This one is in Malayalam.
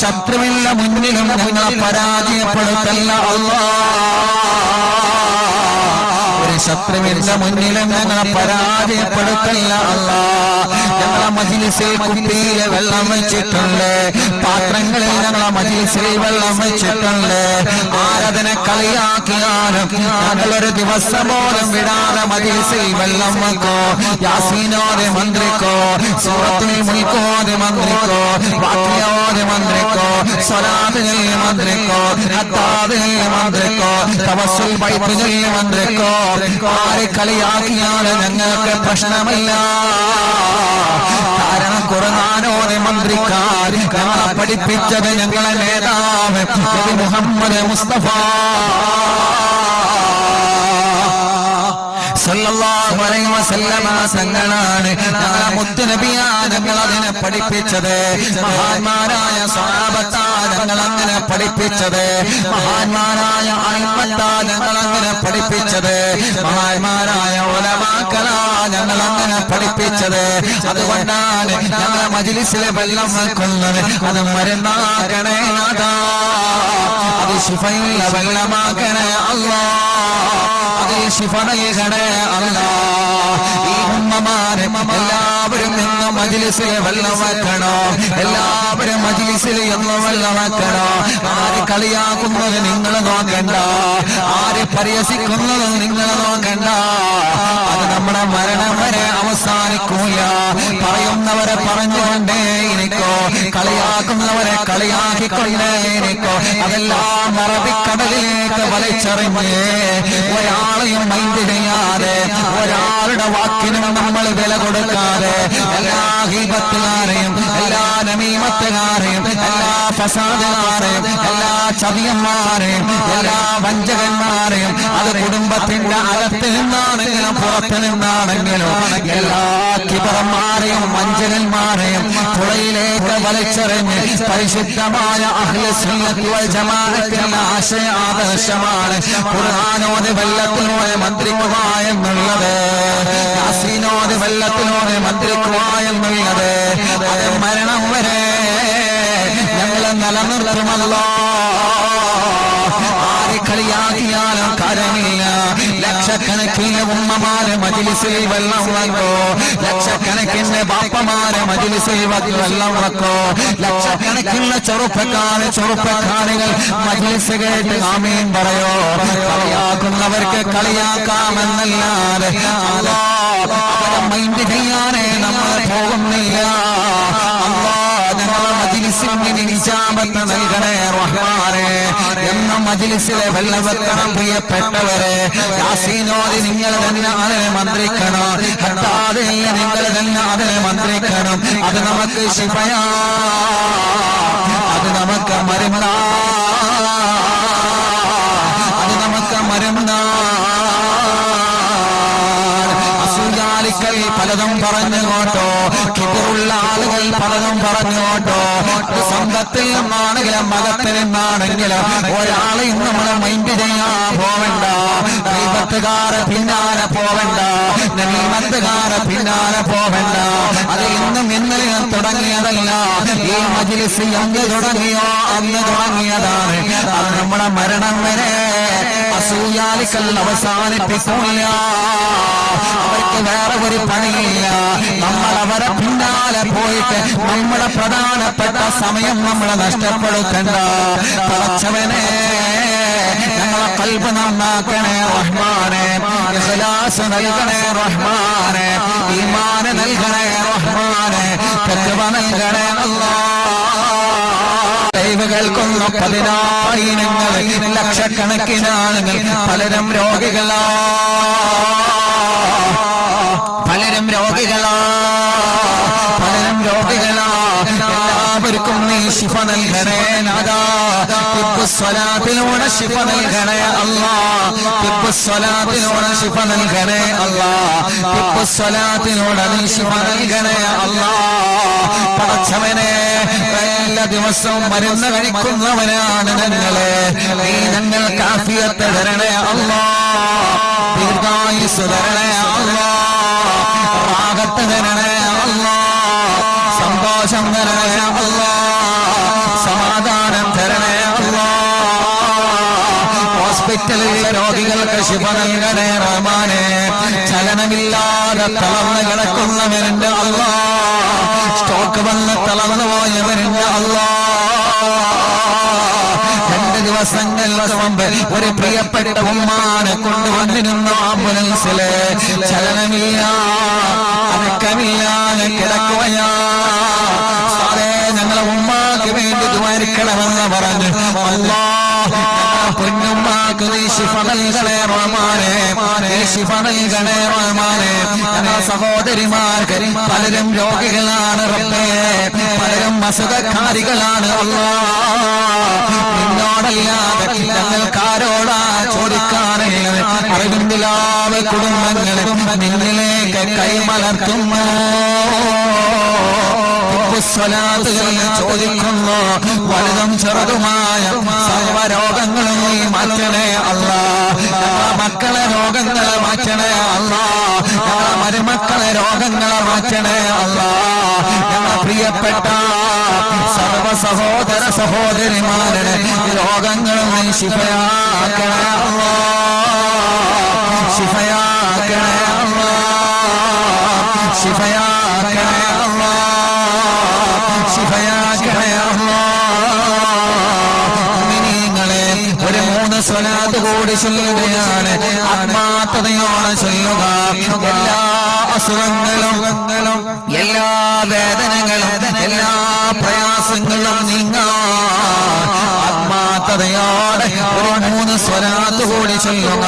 ശത്രുവിന്റെ മുന്നിലും ഞങ്ങളെ പരാജയപ്പെടുത്തല്ല. ഒരു ശത്രുവിന്റെ മുന്നിൽ ഞങ്ങളെ പരാജയപ്പെടുത്തല്ല അല്ല. ഞങ്ങളെ മജിലിസിൽ കുപ്പിയിൽ വെള്ളം വെച്ചിട്ടുണ്ട്. പാത്രങ്ങളിൽ ഞങ്ങളെ മജിലിസിൽ വെള്ളം വെച്ചിട്ടുണ്ട്. ആരതിനെ കളിയാക്കിയാലും ഞങ്ങളൊരു ദിവസം പോലും വിടാതെ മജിലിസിൽ വെള്ളം വെക്കോ. യാസീനോരെ മന്ത്രിക്കോ സൂറത്തിൽ മുൽക്കോരെ മന്ത്രിക്കോ വാക്യോരെ മന്ത്രിക്കോ. കളിയാക്കിയാണ് ഞങ്ങൾക്ക് പ്രശ്നമില്ല. കാരണം ഖുർആാനോടെ മന്ത്രിക്കാൻ പഠിപ്പിച്ചത് ഞങ്ങളെ നേതാവ് മുഹമ്മദ് മുസ്തഫ. തങ്ങളാണ് ഞങ്ങളെ മുത്തുനബിയാ ഞങ്ങൾ അതിനെ പഠിപ്പിച്ചത്. മഹാന്മാരായ സ്വഹാബത്താ ഞങ്ങൾ അങ്ങനെ പഠിപ്പിച്ചത്. മഹാന്മാരായ അൽമത്താ ഞങ്ങൾ അങ്ങനെ പഠിപ്പിച്ചത്. മഹാന്മാരായ ഉലമാക്കളാ ഞങ്ങൾ അങ്ങനെ പഠിപ്പിച്ചത്. അതുകൊണ്ടാണ് ഞങ്ങളെ മജിലിസിലെ വെള്ളം വെക്കുന്നത് അത് മരുന്നാകണേ അത് ശിഫയുള്ള വെള്ളമാക്കണേ അല്ലാ അതിൽ ശിഫ നൽകണേ അല്ല ഈ ഉമ്മമാരെ എല്ലാവരും നിന്ന് മജിലിസിൽ വെള്ളമാക്കണോ എല്ലാവരും മജിലിസിൽ എന്ന് വെള്ളമാക്കണോ ആര് കളിയാക്കുന്നത് നിങ്ങൾ നോക്കണ്ട. ആര് പരിഹസിക്കുന്നത് നിങ്ങൾ നോക്കണ്ട. അത് നമ്മുടെ മരണം വരെ അവസാനിക്കൂല. പറയുന്നവരെ പറഞ്ഞുകൊണ്ടേ എനിക്കോ കളിയാക്കുന്നവരെ കളിയാക്കിക്കൊണ്ടേ എനിക്കോ അതെല്ലാം അറബിക്കടലിലേക്ക് വലിച്ചെറിഞ്ഞ് ഒരാളെയും മൈൻഡ് ചെയ്യാതെ ഒരാളുടെ വാക്കിനും നമ്മൾ വില കൊടുക്കാതെ എല്ലാ ഹീപത്തുകാരെയും എല്ലാ നമീമത്തുകാരെയും എല്ലാ എല്ലാ ചതിയന്മാരെയും എല്ലാ വഞ്ചകന്മാരെയും അത് കുടുംബത്തിന്റെ അകത്ത് നിന്നാണെങ്കിലും പുറത്ത് നിന്നാണെങ്കിലും എല്ലാ കിബറന്മാരെയും വഞ്ചകന്മാരെയും പുഴയിലേക്ക് വലിച്ചെറിഞ്ഞ് പരിശുദ്ധമായ അഹ്ലസുന്നത്തി വൽ ജമാഅത്തിന്റെ ആശയ ആദർശമാണ്. ഖുർആാനോട് വെള്ളത്തിലൂടെ മന്ത്രിക്കുക ലക്ഷക്കണക്കിന് ഉമ്മമാരെ മജിലിസിൽ വെള്ളം വന്നോ? ലക്ഷക്കണക്കിന് ബാപ്പമാരെ മജിലിസിൽ വെള്ളം വന്നോ? ലക്ഷക്കണക്കിന് ചെറുപ്പക്കാര് ചെറുപ്പക്കാരികൾ മജിലിസ് കേട്ട് ആമീൻ പറയോ? കളിയാക്കുന്നവർക്ക് കളിയാക്കാമെന്നല്ലാതെ മൈൻഡ് ചെയ്യാനേ നമ്മൾ പോകുന്നില്ല അല്ലാ, ഞങ്ങളെ മജിലിസിന് നിജാമത്ത് നൽകണേ റഹ്മാനെ എന്ന മജിലിസിലെ വെള്ളവെക്കണം പ്രിയപ്പെട്ടവരെ യാസീനോദി നിങ്ങൾ തന്നെ അതിനെ മന്ത്രിക്കണം. ഹത്താതെ നിങ്ങൾ തന്നെ അതിനെ മന്ത്രിക്കണം. അത് നമുക്ക് ശിഫയാ. അത് നമുക്ക് മരുന്നാ അത് നമുക്ക് മരുന്നാ അസൂയാലിക്കൽ പലതും പറഞ്ഞു കേട്ടോ. കിബറുള്ള ആളുകൾ പലതും പറഞ്ഞു കേട്ടോ. ഇത് സ്വന്തത്തിൽ നിന്നാണെങ്കിലും മതത്തിൽ നിന്നാണെങ്കിലും ഒരാളെയും നമ്മൾ മൈൻഡ് ചെയ്യാൻ പോവണ്ട. ദൈവത്തുകാരെ പിന്നാലെ പോവണ്ട. നമീമത്തുകാരെ പിന്നാലെ പോവണ്ട. അത് ഇന്നും ഇന്നലെ തുടങ്ങിയതല്ല. ഈ മജിലിസ് എന്ന് തുടങ്ങിയോ അന്ന് തുടങ്ങിയതാണ്. അത് നമ്മുടെ മരണം വരെ അസൂയാലിക്കൽ അവസാനിപ്പിക്കൂല അവർക്ക് വേറെ ഒരു പണിയില്ല. നമ്മൾ അവരെ പിന്നാലെ പോയിട്ട് നമ്മുടെ പ്രധാനപ്പെട്ട സമയം നമ്മൾ നഷ്ടപ്പെടുത്തണ്ട. പറച്ചവനെ ഞങ്ങളെ കൽബ് നന്നാക്കണേ റഹ്മാനെ. ഇഖ്ലാസ് നൽകണേ റഹ്മാനെ. ഈമാന് നൽകണേ റഹ്മാനെ. തഖ്വ നൽകണേ അല്ലാഹ്. ദൈവ കേൾക്കുന്ന പതിനായിരങ്ങൾ ലക്ഷക്കണക്കിന് ആളുകൾ പലരും രോഗികളാ. പലരും രോഗികളാ. പലരും രോഗികളാ. എല്ലാവർക്കും നീ ശിഫ നൽകണേ നാദാ സ്വലാത്തിലൂടെ ശിഫ നൽകണേ അല്ലാ. സ്വലാത്തിലൂടെ ശിഫ നൽകണേ അല്ലാ. സ്വലാത്തിലൂടെ നീ ശിഫ നൽകണേ അല്ലാ. പടച്ചവനെ എല്ലാ ദിവസം മരുന്ന് കഴിക്കുന്നവനാണ് ഞങ്ങളെ. നീ ഞങ്ങൾ കാഫിയത്ത് തരണേ അള്ളാ. ദീർഘായുസ് തരണേ അള്ളാ. റാഗത്ത് തരണേ അള്ളാ. സന്തോഷം തരണേ അള്ളാ. സമാധാനം തരണേ അള്ളാ. ഹോസ്പിറ്റലിലെ രോഗികൾക്ക് ശുഭ നൽകണേ റഹ്മാനെ. ചലനമില്ലാതെ തളർന്ന് കിടക്കുന്നവരുണ്ട് അള്ളാ. സ്റ്റോക്ക് വന്ന് തളർന്നു പോയവരുണ്ട് അള്ളാ. ദിവസങ്ങൾക്ക് മുമ്പ് ഒരു പ്രിയപ്പെട്ട ഉമ്മാനെ കൊണ്ടുവന്നിരുന്നു ആംബുലൻസിലെ. ചലനമില്ല അനക്കമില്ലാതെ കിടക്കുകയാ സഹോദരിമാർക്ക് പലരും രോഗികളാണ് റബ്ബേ പലരും അസുഖക്കാരികളാണ് ഞങ്ങൾക്കാരോടാ ചോദിക്കാനുള്ളത് അറിവിന്ദിലാവ് കുടുംബങ്ങളെ നിന്നിലേക്ക് കൈമലർത്തുന്നു. ചോദിക്കുന്നു വലുതും ചെറുതുമായ സർവരോ മാറ്റണേ അല്ല. മക്കളെ രോഗങ്ങളെ മാറ്റണേ അല്ല. മരുമക്കളെ രോഗങ്ങളെ മാറ്റണേ അല്ല. പ്രിയപ്പെട്ട സർവ സഹോദര സഹോദരിമാരുടെ രോഗങ്ങളും ശിഫയാക്കണേ അല്ല. ശിഫയാക്കണേ അല്ല. ശിഫയാക്കണേ കൂടി ചൊല്ലുകയാണ്? ആത്മാർത്ഥതയോടെ ചൊല്ലുക. എല്ലാ അസുഖങ്ങളും എല്ലാ വേദനകളും എല്ലാ പ്രയാസങ്ങളും നീങ്ങാ. ആത്മാർത്ഥതയോടെ ഒരു മൂന്ന് സ്വലാത്ത് കൂടി ചൊല്ലുക.